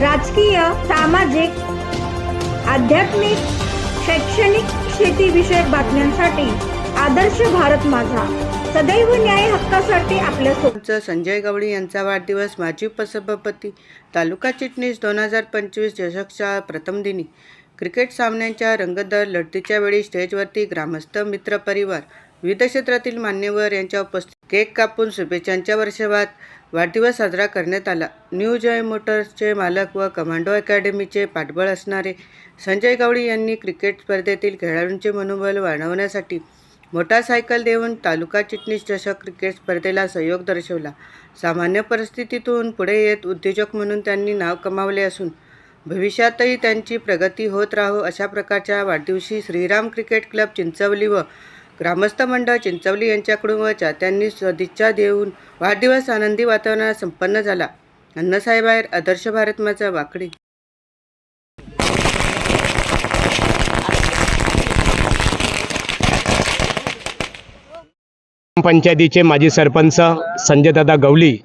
राजकीय सामाजिक आध्यात्मिक शैक्षणिक शेतीविषयक बातम्यांसाठी आदर्श भारत माझा. सदैव न्याय हक्कासाठी आपल्या संजय गवळी यांचा वाढदिवस माजी उपसभापती तालुका चिटणीस दोन हजार पंचवीस चषकच्या प्रथम दिनी. क्रिकेट सामन्यांच्या रंगतदार लढतीच्या वेळी स्टेजवरती ग्रामस्थ मित्रपरिवार विविध क्षेत्रातील मान्यवर यांच्या उपस्थित केक कापून शुभेच्छांच्या वर्षावात वाढदिवस साजरा करण्यात आला. न्यू जय मोटर्सचे मालक व कमांडो अकॅडमीचे पाठबळ असणारे संजय गवळी यांनी क्रिकेट स्पर्धेतील खेळाडूंचे मनोबल वाढवण्यासाठी मोटारसायकल देऊन तालुका चिटणीस चषक क्रिकेट स्पर्धेला सहयोग दर्शवला. सामान्य परिस्थितीतून पुढे येत उद्योजक म्हणून त्यांनी नाव कमावले असून भविष्यातही त्यांची प्रगती होत राहो अशा प्रकारच्या वाढदिवशी श्रीराम क्रिकेट क्लब चिंचवली व ग्रामस्थ मंडळ चिंचवली यांच्याकडून व चात्यांनी सदिच्छा देऊन वाढदिवस आनंदी वातावरणात संपन्न झाला. अण्णासाहेबाहेर आदर्श भारत माझा वाकडी. पंचायतीचे माजी sarpanch Sanjaydada Gawali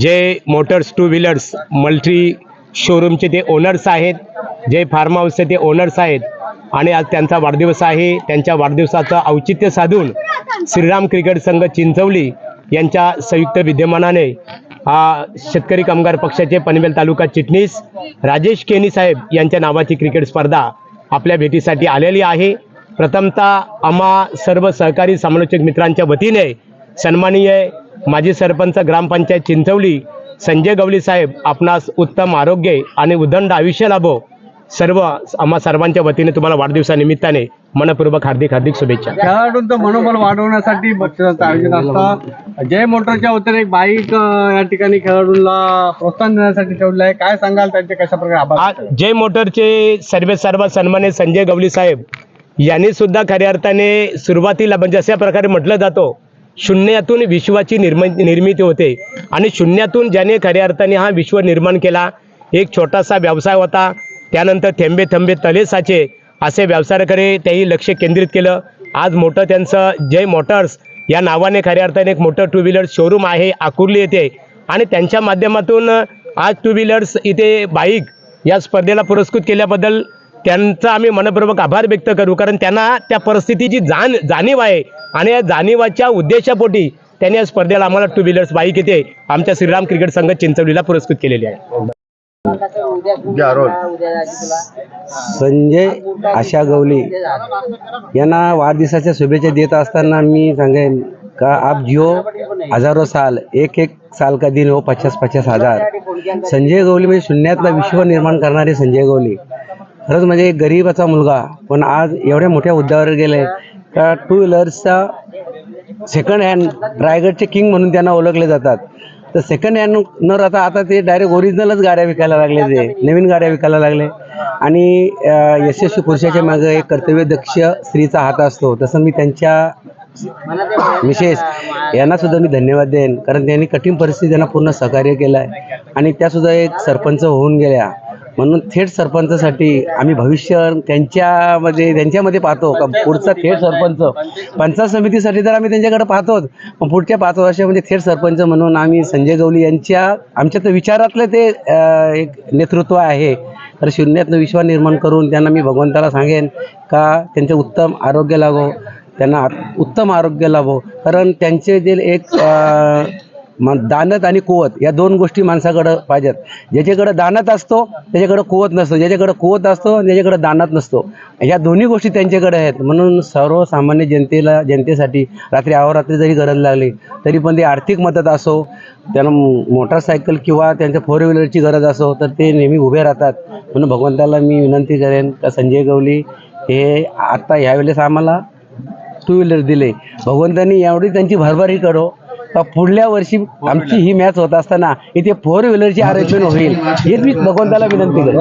J Motors two wheelers multi शोरूमचे ते ओनर्स आहेत जे फार्म हाऊसचे ते ओनर्स आहेत आणि आज त्यांचा वाढदिवस आहे. त्यांच्या वाढदिवसाचं औचित्य साधून श्रीराम क्रिकेट संघ चिंचवली यांच्या संयुक्त विद्यमानाने हा शेतकरी कामगार पक्षाचे पनवेल तालुका चिटणीस राजेश केनी साहेब यांच्या नावाची क्रिकेट स्पर्धा आपल्या भेटीसाठी आलेली आहे. प्रथमतः आम्हा सर्व सहकारी समालोचक मित्रांच्या वतीने सन्माननीय माजी सरपंच ग्रामपंचायत चिंचवली संजय गवली साहेब आपणास उत्तम आरोग्य आणि उदंड आयुष्य लाभो. सर्व आम्हा सर्वांच्या वतीने तुम्हाला वाढदिवसानिमित्ताने मनपूर्वक हार्दिक हार्दिक शुभेच्छा. खेळाडूंचं मनोबल वाढवण्यासाठी बक्षिसाचं आयोजन असतं. जय मोटरच्या वतीने एक बाईक या ठिकाणी खेळाडूंना प्रोत्साहन देण्यासाठी ठेवलं आहे. काय सांगाल त्यांचे कशा प्रकारे आभार? जय मोटरचे सर्वे सर्व सन्मान्य संजय गवली साहेब यांनी सुद्धा खऱ्या अर्थाने सुरुवातीला म्हणजे अशा प्रकारे म्हटलं जातो शून्यातून विश्वाची निर्म निर्मिती होते. आणि शून्यातून ज्याने खऱ्या अर्थाने हा विश्व निर्माण केला एक छोटासा व्यवसाय होता त्यानंतर थेंबे थंबे तले साचे असे व्यवसायाकडे त्याही लक्ष केंद्रित केलं. आज मोठं त्यांचं जय मोटर्स या नावाने खऱ्या अर्थाने एक मोठं टू व्हीलर शोरूम आहे आकुर्ली येथे. आणि त्यांच्या माध्यमातून आज टू व्हीलर्स इथे बाईक या स्पर्धेला पुरस्कृत केल्याबद्दल त्यांचा आम्ही मनपूर्वक आभार व्यक्त करू. कारण त्यांना त्या परिस्थितीची जाण जाणीव आहे. आणि या जाणीवाच्या उद्देशापोटी त्यांनी या स्पर्धेला आम्हाला टू व्हीलर्स बाईक येते आमच्या श्रीराम क्रिकेट संघ चिंचवलीला पुरस्कृत केलेली आहे. संजय आशा गवली यांना वाढदिवसाच्या शुभेच्छा देत असताना मी सांगेन का आप जिओ हजारो साल एक एक साल का दिन हो पचास पचास हजार. संजय गवली म्हणजे शून्यातला विश्व निर्माण करणारे संजय गवली. खरंच म्हणजे एक गरीबाचा मुलगा पण आज एवढ्या मोठ्या हुद्द्यावर गेले का टू व्हीलर्सचा सेकंड हँड रायगडचे किंग म्हणून त्यांना ओळखले जातात. तर सेकंड हँड न राहता आता ते डायरेक्ट ओरिजिनलच गाड्या विकायला लागले ते. नवीन गाड्या विकायला लागले. आणि यशस्वी पुरुषाच्या मागे एक कर्तव्यदक्ष स्त्रीचा हात असतो. तसं मी त्यांच्या विशेष यांना सुद्धा मी धन्यवाद देईन. कारण त्यांनी कठीण परिस्थिती त्यांना पूर्ण सहकार्य केलं आहे आणि त्यासुद्धा एक सरपंच होऊन गेल्या. म्हणून थेट सरपंचासाठी आम्ही भविष्य त्यांच्यामध्ये त्यांच्यामध्ये पाहतो. का पुढचा थेट सरपंच पंचायत समितीसाठी तर आम्ही त्यांच्याकडे पाहतोच. पण पुढच्या पाच वर्षामध्ये थेट सरपंच म्हणून आम्ही संजय गवली यांच्या आमच्या तर विचारातलं ते एक नेतृत्व आहे. तर शून्यातनं विश्वास निर्माण करून त्यांना मी भगवंताला सांगेन का त्यांचं उत्तम आरोग्य लाभो त्यांना उत्तम आरोग्य लाभो. कारण त्यांचे जे एक मान म- दानत आणि कुवत या दोन गोष्टी माणसाकडं पाहिजेत. ज्याच्याकडं दानत असतो त्याच्याकडं कुवत नसतो. ज्याच्याकडं कुवत असतो ज्याच्याकडं दानत नसतो. ह्या दोन्ही गोष्टी त्यांच्याकडे आहेत. म्हणून सर्वसामान्य जनतेला जनतेसाठी रात्री अहोरात्री जरी गरज लागली तरी पण ते आर्थिक मदत असो त्यांना मोटारसायकल किंवा त्यांच्या फोर व्हीलरची गरज असो तर ते नेहमी उभे राहतात. म्हणून भगवंताला मी विनंती करेन का संजय गवली हे आत्ता ह्यावेळेस आम्हाला टू व्हीलर दिले. भगवंतांनी एवढी त्यांची भरभरी करो. पुढल्या वर्षी आमची ही मॅच होत असताना इथे फोर व्हीलरची आरक्षण होईल हेच मी भगवंताला विनंती करेन.